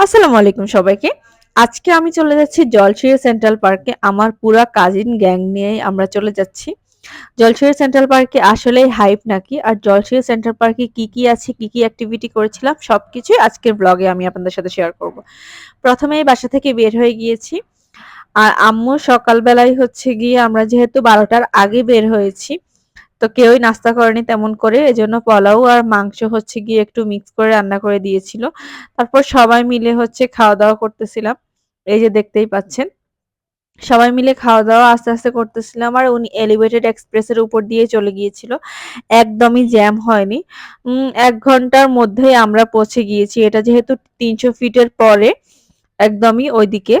আসসালামু আলাইকুম সবাইকে। আজকে আমি চলে যাচ্ছি জলশিয়া সেন্ট্রাল পার্কে। আমার পুরা কাজিন গ্যাং নিয়ে আমরা চলে যাচ্ছি। জলশিয়া সেন্ট্রাল পার্কে আসলেই হাইপ নাকি? আর জলশিয়া সেন্ট্রাল পার্কে কি কি আছে, কি কি অ্যাক্টিভিটি করেছিলাম, সবকিছুই আজকের ব্লগে আমি আপনাদের সাথে শেয়ার করব। প্রথমেই বাসা থেকে বের হয়ে গিয়েছি। আর আম্মু সকালবেলায় হচ্ছে গিয়ে আমরা যেহেতু বারোটার আগে বের হয়েছি তো কেউই নাস্তা করেনি তেমন করে, এজন্য পোলাও আর মাংস হচ্ছে গিয়ে একটু মিক্স করে রান্না করে দিয়েছিল। তারপর সবাই মিলে হচ্ছে খাওয়া দাওয়া করতেছিলাম, এই যে দেখতেই পাচ্ছেন। সবাই মিলে খাওয়া দাওয়া আস্তে আস্তে করতেছিলাম আর উনি এলিভেটেড এক্সপ্রেসের উপর দিয়ে চলে গিয়েছিল। একদমই জ্যাম হয়নি। এক ঘণ্টার মধ্যেই আমরা পৌঁছে গিয়েছি। এটা যেহেতু তিনশো ফিটের পরে, একদমই ওইদিকে।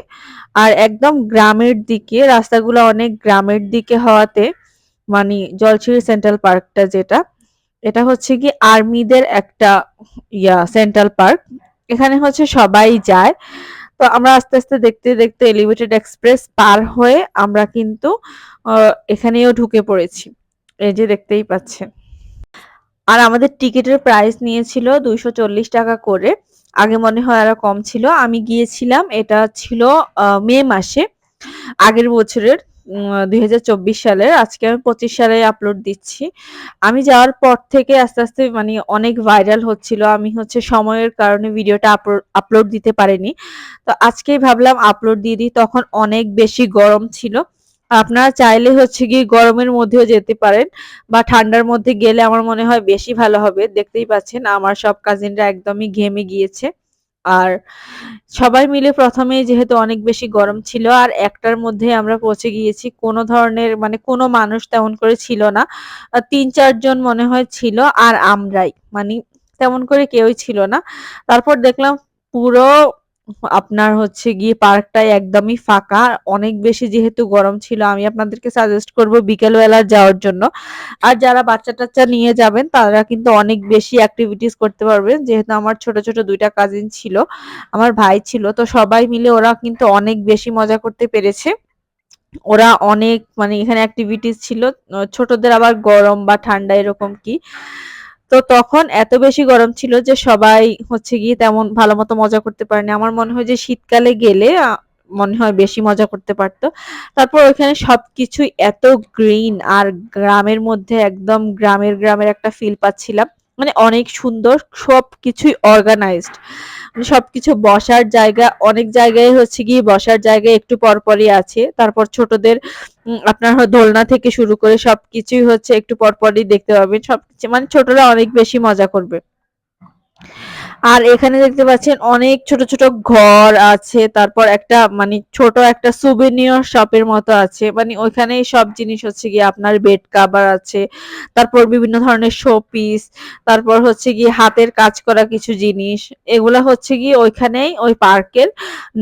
আর একদম গ্রামের দিকে, রাস্তাগুলো অনেক গ্রামের দিকে হওয়াতে মানে জলছিরি সেন্ট্রাল পার্কটা যেটা, এটা হচ্ছে কি আর্মিদের একটা ইয়া সেন্ট্রাল পার্ক। এখানে হচ্ছে সবাই যায়। তো আমরা আস্তে আস্তে দেখতে দেখতে এলিভেটেড এক্সপ্রেস পার হয়ে আমরা কিন্তু এখানেও ঢুকে পড়েছি। এই যে দেখতেই পাচ্ছেন। আর আমাদের টিকিটের প্রাইস নিয়েছিল দুইশো চল্লিশ টাকা করে। আগে মনে হয় আরও কম ছিল। আমি গিয়েছিলাম, এটা ছিল মে মাসে, আগের বছরের। দুই হাজার চব্বিশ সালের, আজকে আমি পঁচিশ সালে আপলোড দিচ্ছি। আমি যাওয়ার পর থেকে আস্তে আস্তে মানে অনেক ভাইরাল হচ্ছিল। আমি হচ্ছে সময়ের কারণে ভিডিওটা আপলোড দিতে পারিনি। তো আজকেই ভাবলাম আপলোড দিয়ে দিই। তখন অনেক বেশি গরম ছিল। আপনারা চাইলে হচ্ছে কি গরমের মধ্যেও যেতে পারেন বা ঠান্ডার মধ্যে গেলে আমার মনে হয় বেশি ভালো হবে। দেখতেই পাচ্ছেন, আমার সব কাজিনরা একদমই ঘেমে গিয়েছে। আর সবাই মিলে প্রথমে যেহেতু অনেক বেশি গরম ছিল, আর একটার মধ্যে আমরা পৌঁছে গিয়েছি, কোনো ধরনের মানে কোনো মানুষ তেমন করে ছিল না। তিন চারজন মনে হয় ছিল, আর আমরাই মানে তেমন করে কেউই ছিল না। তারপর দেখলাম পুরো আপনার হচ্ছে গিয়ে পার্কটাই একদমই ফাঁকা। অনেক বেশি যেহেতু গরম ছিল, আমি আপনাদেরকে সাজেস্ট করব বিকেলবেলা যাওয়ার জন্য। আর যারা বাচ্চা টাচ্চা নিয়ে যাবেন, তারা কিন্তু অনেক বেশি অ্যাক্টিভিটিস করতে পারবেন। যেহেতু আমার ছোট ছোট দুইটা কাজিন ছিল, আমার ভাই ছিল, তো সবাই মিলে ওরা কিন্তু অনেক বেশি মজা করতে পেরেছে। ওরা অনেক মানে এখানে অ্যাক্টিভিটিস ছিল, ছোটদের আবার গরম বা ঠান্ডা এরকম কি। তো তখন এত বেশি গরম ছিল যে সবাই হচ্ছে গিয়ে তেমন ভালো মতো মজা করতে পারেনি। আমার মনে হয় যে শীতকালে গেলে মনে হয় বেশি মজা করতে পারতো। তারপর ওইখানে সবকিছুই এত গ্রিন আর গ্রামের মধ্যে একদম গ্রামের গ্রামের একটা ফিল পাচ্ছিলাম। মানে অনেক সুন্দর সব কিছুই অর্গানাইজড মানে সবকিছু বসার জায়গা, অনেক জায়গায় হচ্ছে গিয়ে বসার জায়গা একটু পরপরই আছে। তারপর ছোটদের আপনার দোলনা থেকে শুরু করে সবকিছুই হচ্ছে একটু পরপরই দেখতে পাবেন। সবকিছু মানে ছোটরা অনেক বেশি মজা করবে। আর এখানে দেখতে পাচ্ছেন অনেক ছোট ছোট ঘর আছে, তারপর একটা মানে ছোট একটা সুবেনিয়র শপের মতো আছে। মানে ওইখানে সব জিনিস হচ্ছে গিয়ে আপনার বেড কাভার আছে, তারপর বিভিন্ন ধরনের শো পিস তারপর হচ্ছে গিয়ে হাতের কাজ করা কিছু জিনিস। এগুলা হচ্ছে গিয়ে ওইখানেই ওই পার্কের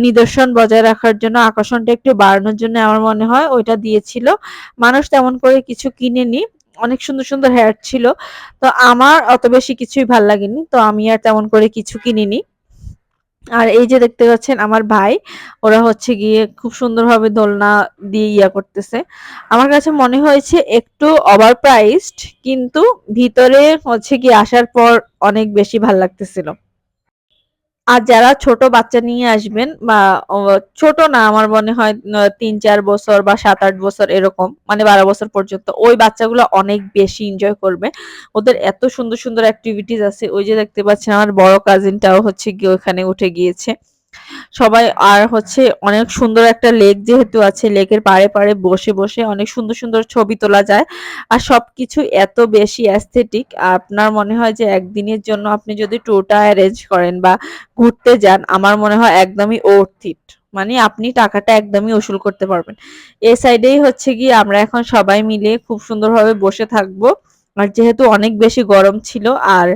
নিদর্শন বজায় রাখার জন্য, আকর্ষণটা একটু বাড়ানোর জন্য আমার মনে হয় ওইটা দিয়েছিল। মানুষ তেমন করে কিছু কিনেনি অনেক সুন্দর সুন্দর হেয়ার ছিল। তো আমার অত বেশি কিছুই ভালো লাগেনি, তো আমি আর তেমন করে কিছু কিনিনি। আর এই যে দেখতে পাচ্ছেন আমার ভাই, ওরা হচ্ছে গিয়ে খুব সুন্দরভাবে দোলনা দিয়ে ইয়া করতেছে। আমার কাছে মনে হয়েছে একটু ওভার প্রাইসড কিন্তু ভিতরে হচ্ছে গিয়ে আসার পর অনেক বেশি ভালো লাগতেছিল। আর যারা ছোট বাচ্চা নিয়ে আসবেন বা ছোট না আমার মনে হয় তিন, চার বছর বা সাত, আট বছর এরকম মানে বারো বছর পর্যন্ত, ওই বাচ্চাগুলো অনেক বেশি এনজয় করবে। ওদের এত সুন্দর সুন্দর অ্যাক্টিভিটিস আছে, ওই যে দেখতে পাচ্ছেন আমার বড় কাজিনটাও হচ্ছে গিয়ে ওখানে উঠে গিয়েছে। সবাই আর হচ্ছে অনেক সুন্দর একটা লেক যেহেতু আছে লেকের পাড়ে পাড়ে বসে বসে অনেক সুন্দর সুন্দর ছবি তোলা যায়। আর সবকিছু এত বেশি অ্যাস্থেটিক আপনার মনে হয় যে একদিনের জন্য আপনি যদি ট্যুরটা অ্যারেঞ্জ করেন বা ঘুরতে যান, আমার মনে হয় একদমই ওর্থ ইট মানে আপনি টাকাটা একদমই উসুল করতে পারবেন। এ সাইডেই হচ্ছে কি আমরা এখন সবাই মিলে খুব সুন্দরভাবে বসে থাকব। আর যেহেতু অনেক বেশি গরম ছিল, আর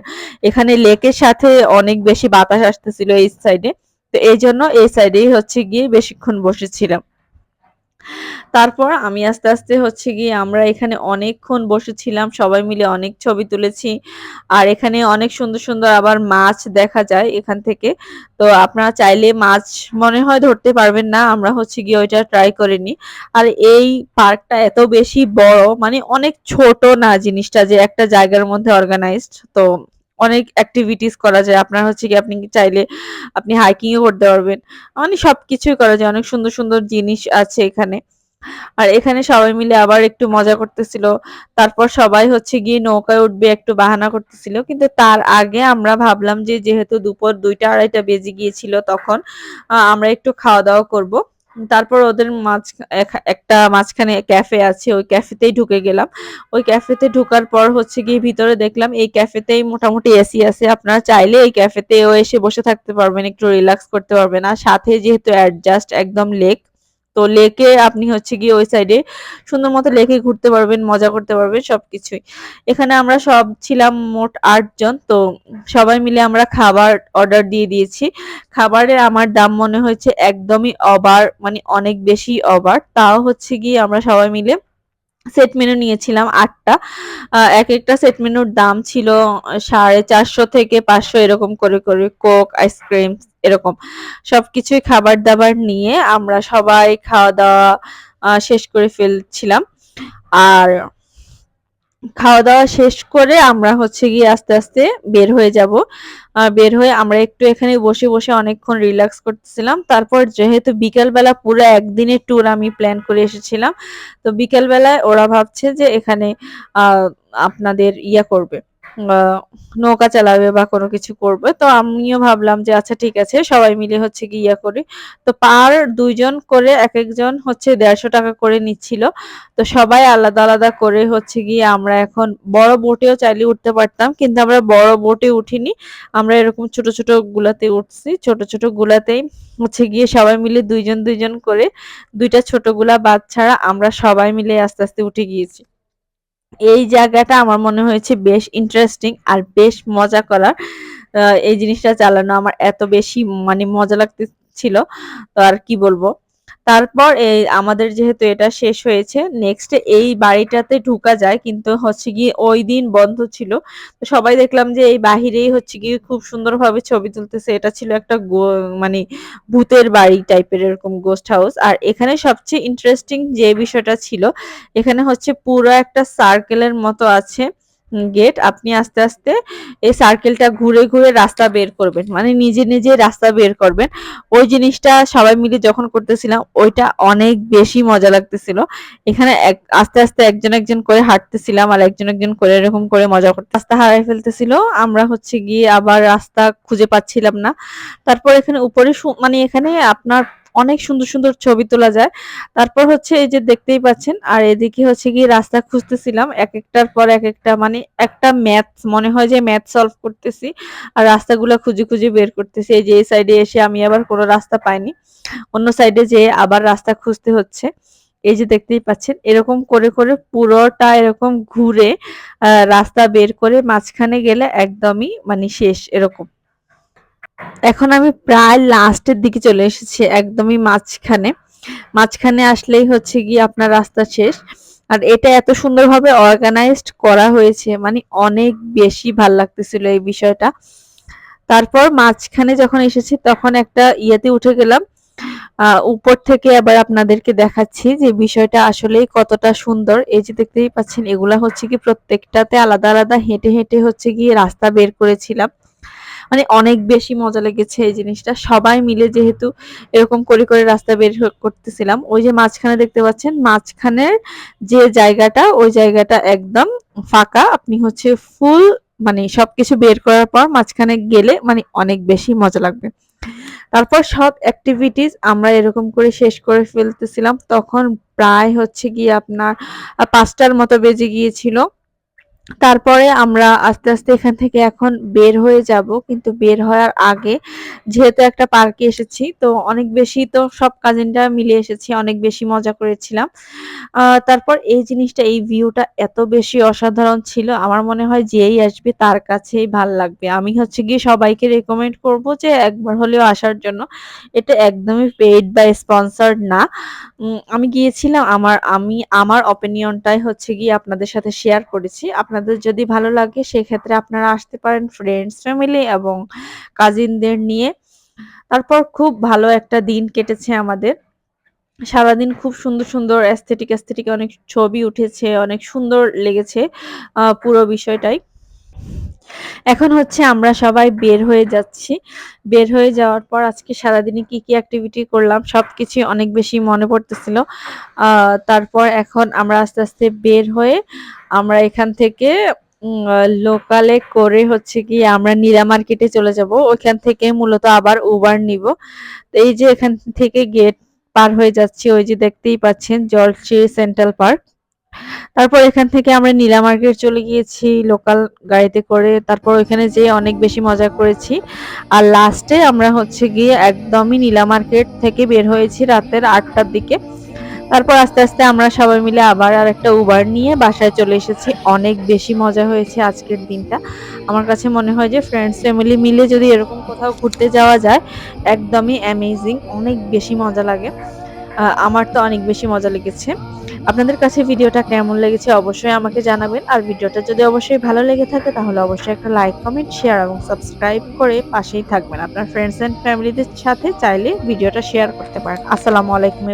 এখানে লেকের সাথে অনেক বেশি বাতাস আসতেছিল এই সাইডে তো এই জন্য এই সাইডেই হচ্ছে গিয়ে বেশিক্ষণ বসেছিলাম। তারপর আমি আস্তে আস্তে হচ্ছে গিয়ে আমরা এখানে অনেকক্ষণ বসেছিলাম, সবাই মিলে অনেক ছবি তুলেছি আর এখানে অনেক সুন্দর সুন্দর আবার মাছ দেখা যায় এখান থেকে। তো আপনারা চাইলে মাছ মনে হয় ধরতে পারবেন না, আমরা হচ্ছে গিয়ে ওইটা ট্রাই করিনি আর এই পার্কটা এত বেশি বড় মানে অনেক ছোট না জিনিসটা যে একটা জায়গার মধ্যে অর্গানাইজড তো অনেক অ্যাক্টিভিটিস করা যায়। আপনার হচ্ছে কি আপনি চাইলে আপনি হাইকিংও করতে পারবেন। মানে সব কিছুই করা যায়। অনেক সুন্দর সুন্দর জিনিস আছে এখানে। আর এখানে সবাই মিলে আবার একটু মজা করতেছিল। তারপর সবাই হচ্ছে গিয়ে নৌকায় উঠবে, একটু বাহানা করতেছিল। কিন্তু তার আগে আমরা ভাবলাম যে যেহেতু দুপুর দুইটা, আড়াইটা বেজে গিয়েছিল তখন আমরা একটু খাওয়া দাওয়া করব। তারপর ওদের মাঝ একটা মাঝখানে ক্যাফে আছে, ওই ক্যাফেতেই ঢুকে গেলাম। ওই ক্যাফেতে ঢুকার পর হচ্ছে গিয়ে ভিতরে দেখলাম এই ক্যাফেতেই মোটামুটি এসি আছে। আপনারা চাইলে এই ক্যাফেতেও এসে বসে থাকতে পারবেন, একটু রিল্যাক্স করতে পারবেন। আর সাথে যেহেতু অ্যাডজাস্ট একদম লেক তো লেকে আপনি হচ্ছে গিয়ে ওই সাইডে সুন্দর মতো লেকে ঘুরতে পারবেন, মজা করতে পারবেন সবকিছুই। এখানে আমরা সব ছিলাম মোট আটজন তো সবাই মিলে আমরা খাবার অর্ডার দিয়ে দিয়েছি। খাবারের আমার দাম মনে হয়েছে একদমই অবার মানে অনেক বেশি অবার তাও হচ্ছে গিয়ে আমরা সবাই মিলে সেট মেনু নিয়েছিলাম আটটা। এক একটা সেট মেনুর দাম ছিল সাড়ে চারশো থেকে পাঁচশো এরকম করে করে কোক আইসক্রিম এরকম। সব কিছুই খাবার দাবার নিয়ে আমরা সবাই খাওয়া দাওয়া শেষ করে ফেলছিলাম। আর খাওয়া দাওয়া শেষ করে আমরা হচ্ছে গিয়ে আস্তে আস্তে বের হয়ে যাব। বের হয়ে আমরা একটু এখানে বসে বসে অনেকক্ষণ রিল্যাক্স করতেছিলাম। তারপর যেহেতু বিকালবেলা পুরো একদিনের ট্যুর আমি প্ল্যান করে এসেছিলাম, তো বিকালবেলায় ওরা ভাবছে যে এখানে আপনাদের ইয়া করবে। নৌকা চালাবে বা কোনো কিছু করবে। তো আমিও ভাবলাম যে আচ্ছা ঠিক আছে, সবাই মিলে হচ্ছে ইয়া করি। তো পার দুইজন করে এক একজন হচ্ছে দেড়শো টাকা করে নিচ্ছিল। তো সবাই আলাদা আলাদা করে হচ্ছে গিয়ে আমরা এখন বড় বোটেও চাইলে উঠতে পারতাম, কিন্তু আমরা বড় বোটে উঠিনি। আমরা এরকম ছোট ছোট গুলাতে উঠছি। ছোট ছোট গুলাতেই হচ্ছে গিয়ে সবাই মিলে দুইজন দুইজন করে দুইটা ছোটগুলা বাদ ছাড়া আমরা সবাই মিলে আস্তে আস্তে উঠে গিয়েছি। এই জায়গাটা আমার মনে হয়েছে বেশ ইন্টারেস্টিং আর বেশ মজা করার এই জিনিসটা চালানো আমার এত বেশি মানে মজা লাগতেছিল। তো আর কি বলব? তারপর এই আমাদের যেহেতু এটা শেষ হয়েছে নেক্সট এই বাড়িটাতে ঢুকা যায়, কিন্তু হচ্ছে গিয়ে ওই দিন বন্ধ ছিল। তো সবাই দেখলাম যে এই বাহিরেই হচ্ছে গিয়ে খুব সুন্দরভাবে ছবি তুলতেছে। এটা ছিল একটা মানে ভূতের বাড়ি টাইপের এরকম গোস্ট হাউস আর এখানে সবচেয়ে ইন্টারেস্টিং যে বিষয়টা ছিল, এখানে হচ্ছে পুরো একটা সার্কেলের মতো আছে। গেট আপনি আস্তে আস্তে এই সার্কেলটা ঘুরে ঘুরে রাস্তা বের করবেন। মানে নিজে নিজে রাস্তা বের করবেন। ওই জিনিসটা সবাই মিলে যখন করতেছিলাম, ওইটা অনেক বেশি মজা লাগতেছিল। এখানে এক, আস্তে আস্তে একজন একজন করে হাঁটতেছিলাম আর একজন একজন করে এরকম করে মজা করতে রাস্তা হারাই ফেলতেছিল। আমরা হচ্ছে গিয়ে আবার রাস্তা খুঁজে পাচ্ছিলাম না। তারপর এখানে উপরে মানে এখানে আপনার অনেক সুন্দর সুন্দর ছবি তোলা যায়। তারপর হচ্ছে এই যে দেখতেই পাচ্ছেন, আর এদিকে হচ্ছে কি রাস্তা খুঁজতেছিলাম এক একটার পর এক একটা মানে একটা ম্যাথ মনে হয় যে ম্যাথ সলভ করতেছি, আর রাস্তাগুলো খুঁজে খুঁজে বের করতেছি। এই যে এই সাইডে এসে আমি আবার কোনো রাস্তা পাইনি, অন্য সাইডে যেয়ে আবার রাস্তা খুঁজতে হচ্ছে। এই যে দেখতেই পাচ্ছেন, এরকম করে করে পুরোটা এরকম ঘুরে রাস্তা বের করে মাঝখানে গেলে একদমই মানে শেষ এরকম। এখন আমি প্রায় লাস্টের দিকে চলে এসেছি, একদমই মাঝখানে। মাঝখানে আসলেই হচ্ছে গিয়ে আপনার রাস্তা শেষ। আর এটা এত সুন্দরভাবে অর্গানাইজড করা হয়েছে মানে অনেক বেশি ভালো লাগতেছিল এই বিষয়টা। তারপর মাঝখানে যখন এসেছি, তখন একটা ইয়েতে উঠে গেলাম। উপর থেকে আবার আপনাদেরকে দেখাচ্ছি যে বিষয়টা আসলেই কতটা সুন্দর। এই যে দেখতেই পাচ্ছেন, এগুলা হচ্ছে কি প্রত্যেকটাতে আলাদা আলাদা হেঁটে হেঁটে হচ্ছে গিয়ে রাস্তা বের করেছিলাম। মানে অনেক বেশি মজা লেগেছে এই জিনিসটা। সবাই মিলে যেহেতু এরকম করে করে রাস্তা বের করতেছিলাম, ওই যে মাঝখানে দেখতে পাচ্ছেন, মাঝখানের যে জায়গাটা, ওই জায়গাটা একদম ফাঁকা। আপনি হচ্ছে ফুল মানে সবকিছু বের করার পর মাঝখানে গেলে মানে অনেক বেশি মজা লাগবে। তারপর সব অ্যাক্টিভিটিস আমরা এরকম করে শেষ করে ফেলতেছিলাম। তখন প্রায় হচ্ছে গিয়ে আপনার পাঁচটার মতো বেজে গিয়েছিল। তারপরে আমরা আস্তে আস্তে এখান থেকে এখন বের হয়ে যাব, কিন্তু বের হওয়ার আগে যেহেতু একটা পার্কে এসেছি, তো অনেক বেশি তো সব কাজিনরা মিলে এসেছি, অনেক বেশি মজা করেছিলাম। তারপর এই জিনিসটা, এই ভিউটা এত বেশি অসাধারণ ছিল, আমার মনে হয় যেই আসবে তার কাছেই ভালো লাগবে। আমি হচ্ছে গিয়ে সবাইকে রেকমেন্ড করব যে একবার হলেও আসার জন্য। এটা একদমই পেইড বা স্পন্সার্ড না। আমি গিয়েছিলাম, আমার, আমি, আমার অপিনিয়নটাই হচ্ছে গিয়ে আপনাদের সাথে শেয়ার করেছি। আপনাদের যদি ভালো লাগে, সেক্ষেত্রে আপনারা আসতে পারেন ফ্রেন্ডস ফ্যামিলি এবং কাজিনদের নিয়ে। তারপর খুব ভালো একটা দিন কেটেছে আমাদের। সারাদিন খুব সুন্দর সুন্দর অ্যাস্থেটিক অ্যাস্থেটিক অনেক ছবি উঠেছে, অনেক সুন্দর লেগেছে পুরো বিষয়টাই। এখন হচ্ছে আমরা সবাই বের হয়ে যাচ্ছি। বের হয়ে যাওয়ার পর আজকে সারাদিনে কি, কি অ্যাক্টিভিটি করলাম সবকিছুই অনেক বেশি মনে পড়তেছিল। তারপর এখন আমরা আস্তে, আস্তে বের হয়ে আমরা এখান থেকে লোকালে করে হচ্ছে গিয়ে আমরা নীরা মার্কেটে চলে যাব। ওইখান থেকে মূলত আবার উবার নিব। তো এই যে এখান থেকে গেট পার হয়ে যাচ্ছি ওই যে দেখতেই পাচ্ছেন জলশিরি সেন্ট্রাল পার্ক। তারপর এখান থেকে আমরা নীলা মার্কেট চলে গিয়েছি লোকাল গাড়িতে করে। তারপর ওইখানে যেয়ে অনেক বেশি মজা করেছি। আর লাস্টে আমরা হচ্ছে গিয়ে একদমই নীলা মার্কেট থেকে বের হয়েছি রাতের আটটার দিকে। তারপর আস্তে, আস্তে আমরা সবাই মিলে আবার আর একটা উবার নিয়ে বাসায় চলে এসেছি। অনেক বেশি মজা হয়েছে আজকের দিনটা। আমার কাছে মনে হয় যে ফ্রেন্ডস ফ্যামিলি মিলে যদি এরকম কোথাও ঘুরতে যাওয়া যায় একদমই অ্যামেজিং অনেক বেশি মজা লাগে। আমার তো অনেক বেশি মজা লেগেছে। আপনাদের কাছে ভিডিওটা কেমন লেগেছে অবশ্যই আমাকে জানাবেন। আর ভিডিওটা যদি অবশ্যই ভালো লেগে থাকে তাহলে অবশ্যই একটা লাইক, কমেন্ট, শেয়ার এবং সাবস্ক্রাইব করে পাশেই থাকবেন। আপনার ফ্রেন্ডস অ্যান্ড ফ্যামিলিদের সাথে চাইলে ভিডিওটা শেয়ার করতে পারেন। আসসালামু আলাইকুম।